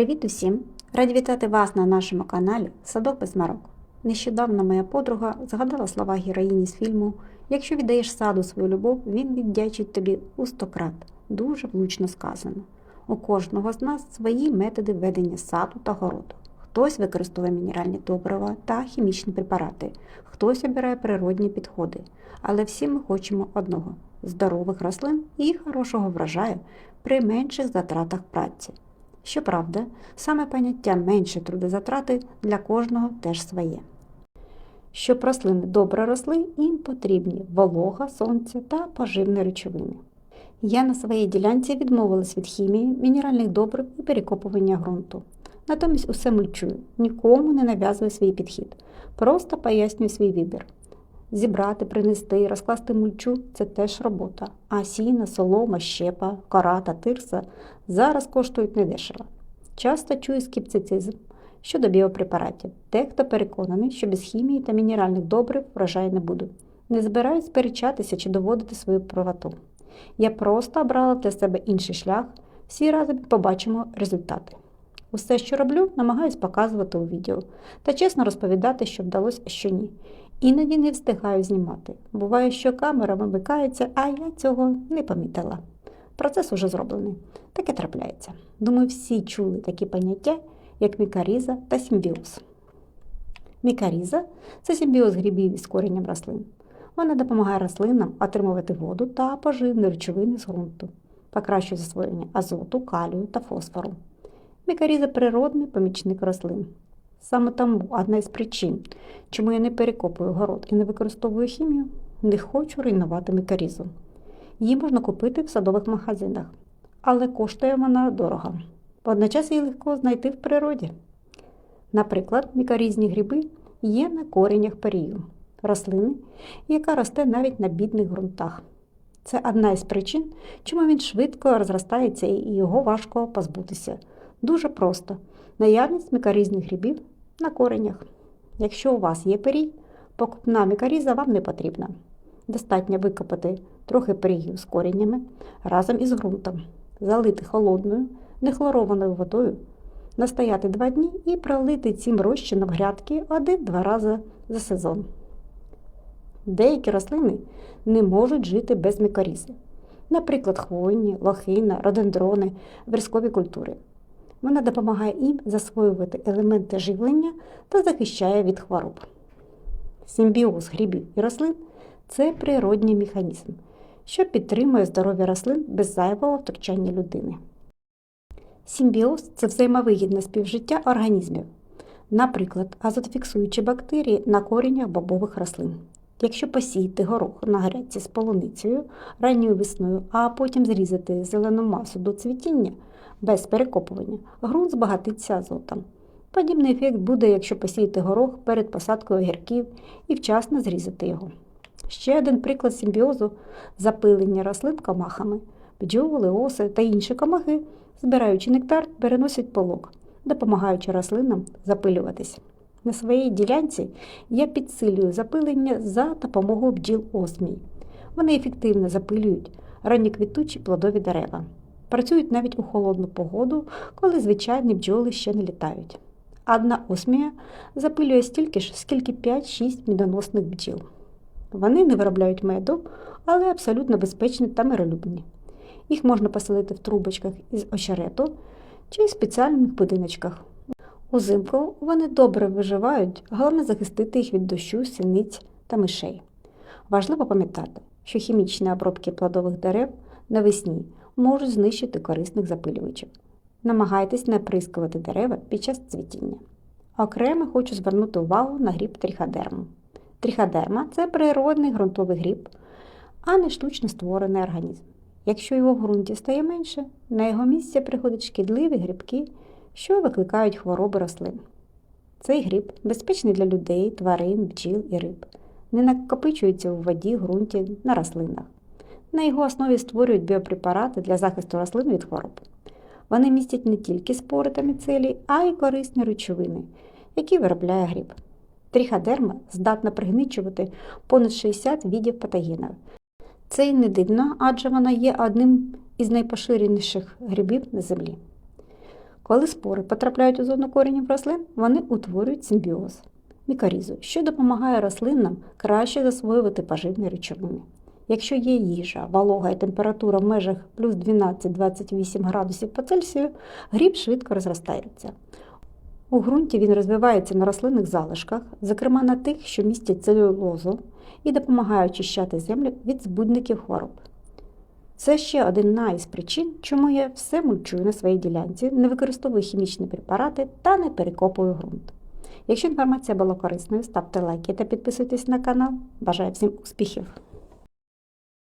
Привіт усім! Раді вітати вас на нашому каналі Садок без марок. Нещодавно моя подруга згадала слова героїні з фільму Якщо віддаєш саду свою любов, він віддячить тобі у сто крат. Дуже влучно сказано. У кожного з нас свої методи ведення саду та городу. Хтось використовує мінеральні добрива та хімічні препарати, хтось обирає природні підходи. Але всі ми хочемо одного здорових рослин і хорошого врожаю при менших затратах праці. Щоправда, саме поняття менше трудозатрати для кожного теж своє. Щоб рослини добре росли, їм потрібні волога, сонце та поживні речовини. Я на своїй ділянці відмовилась від хімії, мінеральних добрив і перекопування ґрунту. Натомість усе мульчую, нікому не нав'язую свій підхід, просто пояснюю свій вибір. Зібрати, принести, розкласти мульчу це теж робота, а сіна, солома, щепа, кора та тирса зараз коштують недешево. Часто чую скептицизм щодо біопрепаратів. Дехто переконаний, що без хімії та мінеральних добрив врожаю не буду. Не збираюсь сперечатися чи доводити свою правоту. Я просто обрала для себе інший шлях, всі разом побачимо результати. Усе, що роблю, намагаюсь показувати у відео та чесно розповідати, що вдалося, а що ні. Іноді не встигаю знімати. Буває, що камера вимикається, а я цього не помітила. Процес уже зроблений. Таке трапляється. Думаю, всі чули такі поняття, як мікаріза та симбіоз. Мікаріза це симбіоз грибів із коренням рослин. Вона допомагає рослинам отримувати воду та поживні речовини з ґрунту, покращує засвоєння азоту, калію та фосфору. Мікаріза природний помічник рослин. Саме тому одна із причин, чому я не перекопую город і не використовую хімію, не хочу руйнувати мікарізу. Її можна купити в садових магазинах, але коштує вона дорого. Водночас її легко знайти в природі. Наприклад, мікарізні гриби є на коренях перію, рослини, яка росте навіть на бідних ґрунтах. Це одна із причин, чому він швидко розростається і його важко позбутися. Дуже просто наявність мікарізних грибів на коренях. Якщо у вас є перій, покупна мікаріза вам не потрібна. Достатньо викопати трохи перігів з коріннями разом із ґрунтом, залити холодною, нехлорованою водою, настояти два дні і пролити цим розчином грядки один-два рази за сезон. Деякі рослини не можуть жити без мікорізи. Наприклад, хвойні, лохина, родендрони, верскові культури. Вона допомагає їм засвоювати елементи живлення та захищає від хвороб. Симбіоз грибів і рослин це природній механізм, що підтримує здоров'я рослин без зайвого втручання людини. Симбіоз це взаємовигідне співжиття організмів, наприклад, азотфіксуючі бактерії на коріннях бобових рослин. Якщо посіяти горох на грядці з полуницею ранньою весною, а потім зрізати зелену масу до цвітіння без перекопування, ґрунт збагатиться азотом. Подібний ефект буде, якщо посіяти горох перед посадкою огірків і вчасно зрізати його. Ще один приклад симбіозу запилення рослин комахами. Бджоли, оси та інші комахи, збираючи нектар, переносять полок, допомагаючи рослинам запилюватись. На своїй ділянці я підсилюю запилення за допомогою бджіл осмій. Вони ефективно запилюють ранньоквітучі плодові дерева. Працюють навіть у холодну погоду, коли звичайні бджоли ще не літають. Одна осмія запилює стільки ж, скільки 5-6 медоносних бджіл. Вони не виробляють меду, але абсолютно безпечні та миролюбні. Їх можна поселити в трубочках із очерету чи в спеціальних будиночках. Узимку вони добре виживають, головне захистити їх від дощу, синиць та мишей. Важливо пам'ятати, що хімічні обробки плодових дерев навесні можуть знищити корисних запилювачів. Намагайтесь не оприскувати дерева під час цвітіння. Окремо хочу звернути увагу на гріб тріходерму. Тріходерма це природний ґрунтовий гріб, а не штучно створений організм. Якщо його в ґрунті стає менше, на його місце приходять шкідливі грибки, що викликають хвороби рослин. Цей гриб безпечний для людей, тварин, бджіл і риб, не накопичується у воді, ґрунті, на рослинах. На його основі створюють біопрепарати для захисту рослин від хвороб. Вони містять не тільки спори та міцелій, а й корисні речовини, які виробляє гриб. Тріходерма здатна пригничувати понад 60 видів патогенів. Це й не дивно, адже вона є одним із найпоширеніших грибів на землі. Коли спори потрапляють у зону коренів рослин, вони утворюють симбіоз мікорізу, що допомагає рослинам краще засвоювати поживні речовини. Якщо є їжа, волога і температура в межах плюс 12-28 градусів по Цельсію, гріб швидко розростається. У ґрунті він розвивається на рослинних залишках, зокрема на тих, що містять целюлозу, і допомагає очищати землю від збудників хвороб. Це ще одна із причин, чому я все мульчую на своїй ділянці, не використовую хімічні препарати та не перекопую ґрунт. Якщо інформація була корисною, ставте лайки та підписуйтесь на канал. Бажаю всім успіхів!